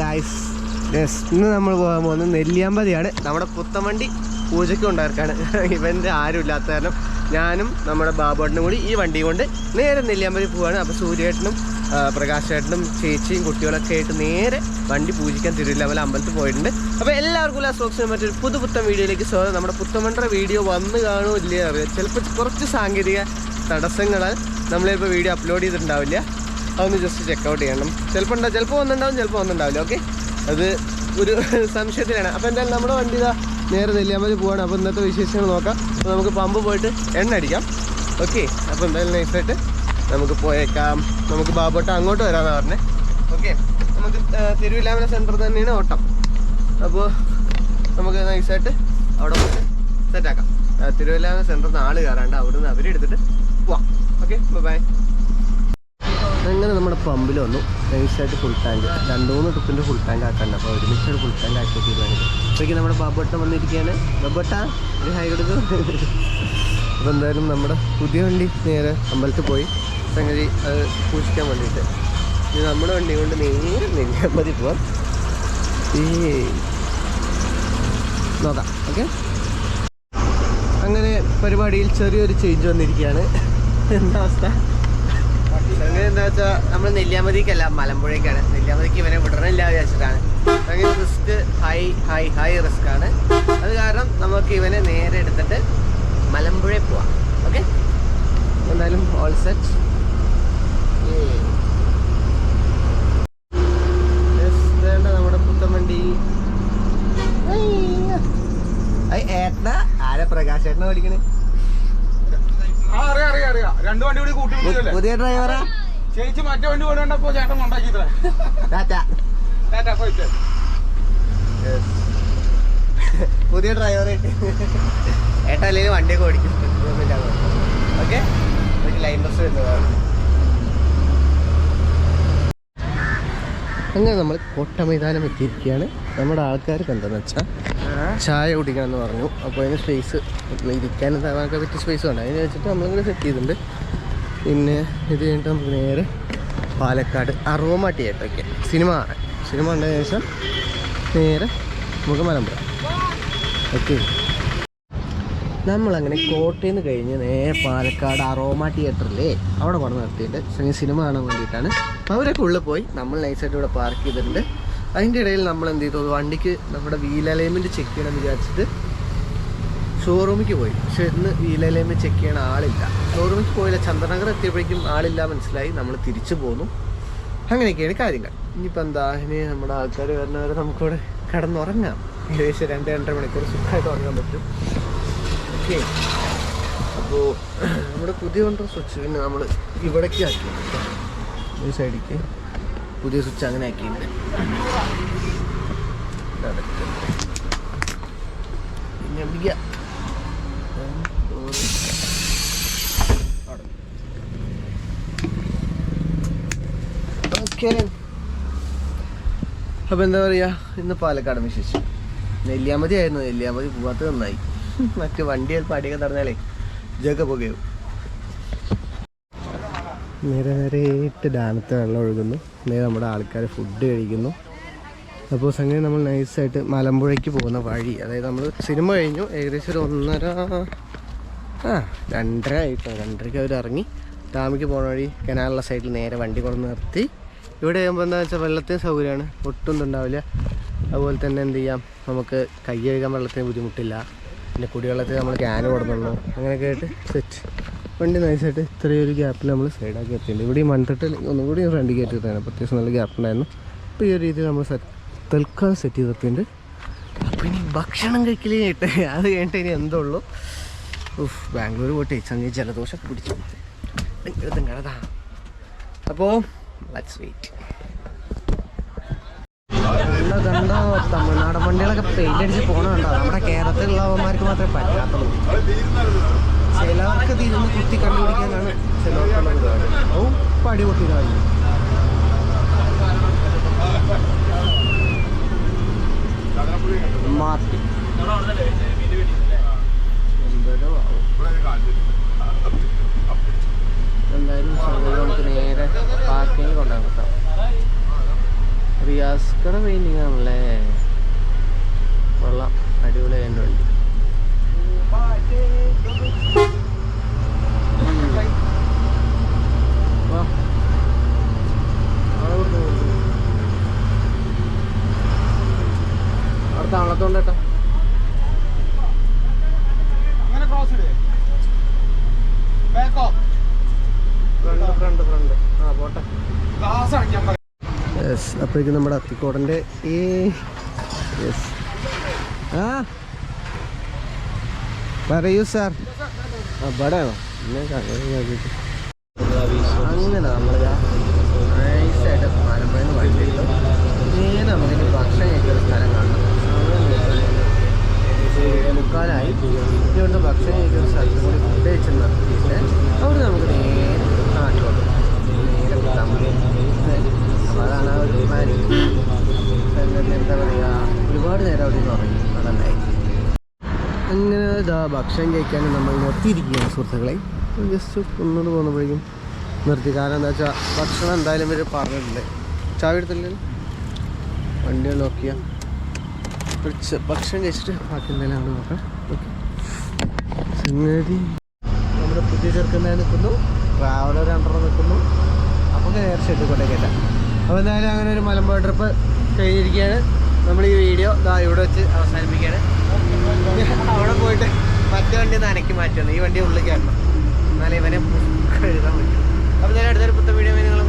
Guys yes ഇന്ന് നമ്മൾ പോകാൻ പോകുന്നത് നെല്ലിയാമ്പതിയാണ്. നമ്മുടെ പുത്തമണ്ടി പൂജയ്ക്ക് ഉണ്ടാക്കാണ് ഇവന്റെ ആരും ഇല്ലാത്ത കാരണം ഞാനും നമ്മുടെ ബാബുവേട്ടനും കൂടി ഈ വണ്ടി കൊണ്ട് നേരെ നെല്ലിയാമ്പതി പോവാണ്. അപ്പോൾ സൂര്യേട്ടനും പ്രകാശേട്ടനും ചേച്ചിയും കുട്ടികളൊക്കെ ആയിട്ട് നേരെ വണ്ടി പൂജിക്കാൻ തിരുവില്ലാമല അമ്പലത്തിൽ പോയിട്ടുണ്ട്. അപ്പോൾ എല്ലാവർക്കും ഉള്ള സോക്സിന് മറ്റൊരു പുതു പുത്തൻ വീഡിയോയിലേക്ക് സ്വാഗതം. നമ്മുടെ പുത്തമണ്ടയുടെ വീഡിയോ വന്ന് കാണുമോ ഇല്ലേ അറിയാം. ചിലപ്പോൾ കുറച്ച് സാങ്കേതിക തടസ്സങ്ങളാൽ നമ്മളിപ്പോൾ വീഡിയോ അപ്ലോഡ് ചെയ്തിട്ടുണ്ടാവില്ല. അതൊന്ന് ജസ്റ്റ് ചെക്കൗട്ട് ചെയ്യണം. ചിലപ്പോൾ ഉണ്ടാവും ചിലപ്പോൾ വന്നിട്ടുണ്ടാവും ചിലപ്പോൾ വന്നിട്ടുണ്ടാവില്ല ഓക്കെ അത് ഒരു സംശയത്തിലാണ്. അപ്പോൾ എന്തായാലും നമ്മുടെ വണ്ടി ഇതാ നേരെ നെല്ലിയാമ്പതി പോവാണ്. അപ്പോൾ ഇന്നത്തെ വിശേഷങ്ങൾ നോക്കാം. അപ്പോൾ നമുക്ക് പമ്പ് പോയിട്ട് എണ്ണ അടിക്കാം. ഓക്കെ അപ്പോൾ എന്തായാലും നൈസായിട്ട് നമുക്ക് പോയേക്കാം. നമുക്ക് ബാബോട്ട അങ്ങോട്ട് വരാമെന്ന് പറഞ്ഞത് ഓക്കെ നമുക്ക് തിരുവില്ലാമല സെന്റർ തന്നെയാണ് ഓട്ടം. അപ്പോൾ നമുക്ക് നൈസായിട്ട് അവിടെ പോയിട്ട് സെറ്റാക്കാം തിരുവല്ലാമല സെന്ററിൽ നിന്ന് ആൾ കയറാണ്ട് അവിടെ നിന്ന് അവരെടുത്തിട്ട് പോവാം. ഓക്കെ ബൈ അങ്ങനെ നമ്മുടെ പമ്പിൽ വന്നു. നൈസായിട്ട് ഫുൾ ടാങ്ക് രണ്ട് മൂന്ന് ട്രിപ്പിന്റെ ഫുൾ ടാങ്ക് ആക്കാണ്ട് അപ്പോൾ ഒരുമിച്ച് ഫുൾ ടാങ്ക് ആക്കി തീരുമാനിക്കും അപ്പോഴേക്കും നമ്മുടെ ബാബോട്ടം വന്നിരിക്കുകയാണ്. ബാബോട്ട ഒരു ഹൈ കൊടുക്കും. അപ്പോൾ എന്തായാലും നമ്മുടെ പുതിയ വണ്ടി നേരെ അമ്പലത്തിൽ പോയി. സംഗതി അത് പൂജിക്കാൻ വേണ്ടിയിട്ട്. ഇനി നമ്മുടെ വണ്ടി കൊണ്ട് നേരെ നെല്ലിയാമ്പതി പോവാം. ഈ നോക്കാം. ഓക്കെ? അങ്ങനെ പരിപാടിയിൽ ചെറിയൊരു ചേഞ്ച് വന്നിരിക്കുകയാണ്. എന്താ അവസ്ഥ? അങ്ങനെ എന്താ വെച്ചാൽ നമ്മൾ നെല്ലിയാമ്പതിക്കല്ല മലമ്പുഴയ്ക്കാണ്. നെല്ലിയാമ്പതിക്ക് ഇവനെ വിടണില്ല വിചാരിച്ചിട്ടാണ്. അങ്ങനെ risk high high high risk ആണ്. അത് കാരണം നമുക്ക് ഇവനെ നേരെ എടുത്തിട്ട് മലമ്പുഴയിൽ പോവാം. ഓക്കെ എന്തായാലും ഓൾ സെറ്റ് നമ്മുടെ പുത്തമണ്ടി ഏട്ടന? ആരെ പ്രകാശ് ഏട്ടനെ വിളിക്കണേ ആ, അറിയാം, അറിയാം, അറിയാം. രണ്ട് വണ്ടി കൂടി കൂട്ടി പിടിച്ചല്ലേ? പുതിയ ഡ്രൈവറാ? ചേച്ചി മറ്റേ വണ്ടി കൊണ്ടുവന്നപ്പോ ചേട്ടൻ ഉണ്ടാക്കി ടാറ്റ. ടാറ്റാ, പോയിട്ട്. പുതിയ ഡ്രൈവർ ഏട്ടാ അല്ലെങ്കിൽ വണ്ടിയൊക്കെ ഓടിക്കും. ഓക്കെ ലൈൻ ബസ് വരുന്നതാണ്. അങ്ങനെ നമ്മൾ കോട്ട മൈതാനം എത്തിയിരിക്കുകയാണ്. നമ്മുടെ ആൾക്കാർക്ക് എന്താണെന്ന് വെച്ചാൽ ചായ കുടിക്കണം എന്ന് പറഞ്ഞു. അപ്പോൾ അതിന് സ്പേസ് ഇരിക്കാനും താമസിക്കാൻ പറ്റിയ സ്പേസ് ഉണ്ട് അതിന് വെച്ചിട്ട് നമ്മളിങ്ങനെ സെറ്റ് ചെയ്തിട്ടുണ്ട്. പിന്നെ ഇത് കഴിഞ്ഞിട്ട് നമുക്ക് നേരെ പാലക്കാട് അറുവമാട്ടി തിയേറ്ററൊക്കെ സിനിമ സിനിമ കണ്ടതിന് ശേഷം നേരെ നമുക്ക് മലമ്പുഴ ഓക്കെ നമ്മളങ്ങനെ കോട്ടയിൽ നിന്ന് കഴിഞ്ഞ് നേരെ പാലക്കാട് അറോമ തിയേറ്ററിലേ അവിടെ കൊണ്ട് നിർത്തിയിട്ട് സിനിമ കാണാൻ വേണ്ടിയിട്ടാണ്. അവരൊക്കെ ഉള്ളിൽ പോയി. നമ്മൾ നൈസായിട്ട് ഇവിടെ പാർക്ക് ചെയ്തിട്ടുണ്ട്. അതിന്റെ ഇടയിൽ നമ്മൾ എന്ത് ചെയ്തു? വണ്ടിക്ക് നമ്മുടെ വീൽ അലൈൻമെന്റ് ചെക്ക് ചെയ്യണമെന്ന് വിചാരിച്ചിട്ട് ഷോറൂമിക്ക് പോയി. പക്ഷെ ഇന്ന് വീൽ അലൈൻമെന്റ് ചെക്ക് ചെയ്യണ ആളില്ല. ഷോറൂമിക്ക് പോയില്ല. ചന്ദ്രനഗർ എത്തിയപ്പോഴേക്കും ആളില്ല മനസ്സിലായി. നമ്മൾ തിരിച്ചു പോന്നു. അങ്ങനെയൊക്കെയാണ് കാര്യങ്ങൾ. ഇനിയിപ്പോൾ എന്താ? ഇനി നമ്മുടെ ആൾക്കാർ വരുന്നവരെ നമുക്കിവിടെ കടന്നുറങ്ങാം. ഏകദേശം രണ്ട് രണ്ടര മണിക്കൂർ സുഖമായിട്ട് ഉറങ്ങാൻ പറ്റും. ഓക്കെ. അപ്പോൾ നമ്മുടെ പുതിയ കൊണ്ടുള്ള സ്വിച്ച് പിന്നെ നമ്മൾ ഇവിടേക്ക് ആക്കി ഈ സൈഡിലേക്ക് പുതിയ സ്വിച്ച് അങ്ങനെ ആക്കിയിട്ടുണ്ട്. അപ്പൊ എന്താ പറയുക ഇന്ന് പാലക്കാട് വിശേഷം. നെല്ലിയാമതി ആയിരുന്നു. നെല്ലിയാമതി പോവാത്തത് നന്നായി. മറ്റു വണ്ടി ചിലപ്പോൾ അടിയൊക്കെ തടഞ്ഞാലേ ഇതൊക്കെ പോകുകയും നേരെ നേരെയിട്ട് ഡാമത്തെ വെള്ളം ഒഴുകുന്നു. നേരെ നമ്മുടെ ആൾക്കാർ ഫുഡ് കഴിക്കുന്നു. അപ്പോൾ സംഗതി നമ്മൾ നൈസായിട്ട് മലമ്പുഴയ്ക്ക് പോകുന്ന വഴി അതായത് നമ്മൾ സിനിമ കഴിഞ്ഞു. ഏകദേശം ഒരു ഒന്നര ആ രണ്ടര ആയിട്ട് രണ്ടരയ്ക്ക് അവർ ഇറങ്ങി. ഡാമിക്ക് പോണ വഴി കനാലുള്ള സൈഡിൽ നേരെ വണ്ടി കൊണ്ട് നിർത്തി. ഇവിടെ ആകുമ്പോൾ എന്താ വെച്ചാൽ വെള്ളത്തിന് സൗകര്യമാണ്. ഒട്ടും ഉണ്ടാവില്ല അതുപോലെ തന്നെ എന്ത് ചെയ്യാം? നമുക്ക് കൈ കഴുകാൻ വെള്ളത്തിന് ബുദ്ധിമുട്ടില്ല. പിന്നെ കുടിവെള്ളത്തിൽ നമ്മൾ ക്യാൻ കൊടുക്കുള്ളൂ അങ്ങനെയൊക്കെ ആയിട്ട് സെറ്റ് വണ്ടി നൈസായിട്ട് ഇത്രയൊരു ഗ്യാപ്പിൽ നമ്മൾ സൈഡാക്കി എത്തിയിട്ടുണ്ട്. ഇവിടെ ഈ മൺതിട്ട് ഒന്നും കൂടി ഫ്രണ്ട് കയറ്റിയിട്ടാണ് അപ്പോൾ അത്യാവശ്യം നല്ല ഗ്യാപ്പ് ഉണ്ടായിരുന്നു. അപ്പോൾ ഈ ഒരു രീതിയിൽ നമ്മൾ തൽക്കാലം സെറ്റ് ചെയ്ത് എത്തിയിട്ടുണ്ട്. അപ്പോൾ ഇനി ഭക്ഷണം കഴിക്കലേ കേട്ടെ. അത് കഴിഞ്ഞിട്ട് ഇനി എന്തുള്ളൂ ഉഫ് ബാംഗ്ലൂർ പോയിട്ട് ചങ്ങി ജലദോഷമൊക്കെ പിടിച്ചു. അപ്പോൾ ലെറ്റ്സ് വെയിറ്റ് കണ്ടോ കണ്ടോ? തമിഴ്നാടൻ വണ്ടികളൊക്കെ പെയിന്റ് അടിച്ച് പോണ കണ്ടോ? നമ്മുടെ കേരളത്തിലുള്ളവന്മാർക്ക് മാത്രമേ പറ്റാത്തുള്ളൂ. ചിലവർക്ക് തിരിഞ്ഞ് കുത്തി കണ്ടുപിടിക്കാനാണ് ചിലവർക്കുള്ള പരിപാടി ഓ പടി പൊട്ടിയതായി മാറ്റി എന്തോ ആവും എന്തായാലും സംഗതി നമുക്ക് നേരെ പാർക്കിങ് കൊണ്ടുപോകാം കേട്ടോ അപ്പോൾ പെയിന്റിംഗ് ആണല്ലേ കൊള്ളാം അടിപൊളി അതിന്റെ വണ്ടി വാ. അവിടെ കൊടുക്ക്, കൊടുക്ക്. അവിടെ തണലത്തോണ്ട് കേട്ടോ അങ്ങനെ ക്രോസ് ഇടേ ബാക്കോ ഫ്രണ്ട് ഫ്രണ്ട് ഫ്രണ്ട് ആ പോട്ടെ ഗ്ലാസ് അടയ്ക്കാൻ പറ യെസ് അപ്പോഴേക്കും നമ്മുടെ അത്തിക്കോടന്റെ ഈ യെസ് ആ. പറയൂ സാർ ആ എന്നെ അങ്ങനെ നമ്മൾ നൈസായിട്ട്. നേരെ നമുക്കിനി ഭക്ഷണം കഴിക്കുന്ന സ്ഥലം കാണണം മുക്കാലായി ഇനി ഇവിടുന്ന് ഭക്ഷണം കഴിക്കുന്ന സ്ഥലത്ത് കൂടി ഫുഡ് കഴിച്ച് നിർത്തിയിട്ട് അവിടെ നമുക്ക് നേരെ നാട്ടിലോട്ട് നേരെ കുത്താൻ അപ്പോൾ അതാണ് ആ ഒരു പ്ലാൻ എന്താ പറയുക ഒരുപാട് നേരം അവിടെ നിന്ന് ഉറങ്ങി. അതുണ്ടായി അങ്ങനെ ഇതാ ഭക്ഷണം കഴിക്കാൻ നമ്മൾ നിർത്തിയിരിക്കുകയാണ് സുഹൃത്തുക്കളെ. ജസ്റ്റ് ഒന്നുകൂടെ പോകുന്നപ്പോഴേക്കും നിർത്തി. കാരണം എന്താ വെച്ചാൽ ഭക്ഷണം എന്തായാലും ഇവർ പറഞ്ഞിട്ടുണ്ട്. ചാവി എടുത്തില്ലേ? വണ്ടി ലോക്ക് ചെയ്യാം കുറച്ച് ഭക്ഷണം കഴിച്ചിട്ട് ബാക്കി എന്തെങ്കിലും അവിടെ നോക്കാം. ഓക്കെ സംഗതി. നമ്മുടെ പുതിയ ചെറുക്കനെ നിൽക്കുന്നു. ട്രാവലർ രണ്ടെണ്ണം നിൽക്കുന്നു. അപ്പോൾ നേരെ കൊണ്ടേ അപ്പോൾ എന്തായാലും അങ്ങനെ ഒരു മലമ്പുഴ ട്രിപ്പ് കഴിഞ്ഞിരിക്കുകയാണ്. നമ്മൾ ഈ വീഡിയോ ഇതാ ഇവിടെ വെച്ച് അവസാനിപ്പിക്കുകയാണ്. അവിടെ പോയിട്ട് മറ്റേ വണ്ടി നനയ്ക്ക് മാറ്റണം ഈ വണ്ടി ഉള്ളിൽ കയറണം. എന്നാലേ ഇവനെ എഴുതാൻ പറ്റും. അപ്പോൾ ഞാൻ അടുത്തൊരു പുത്ത വീഡിയോ നിങ്ങൾ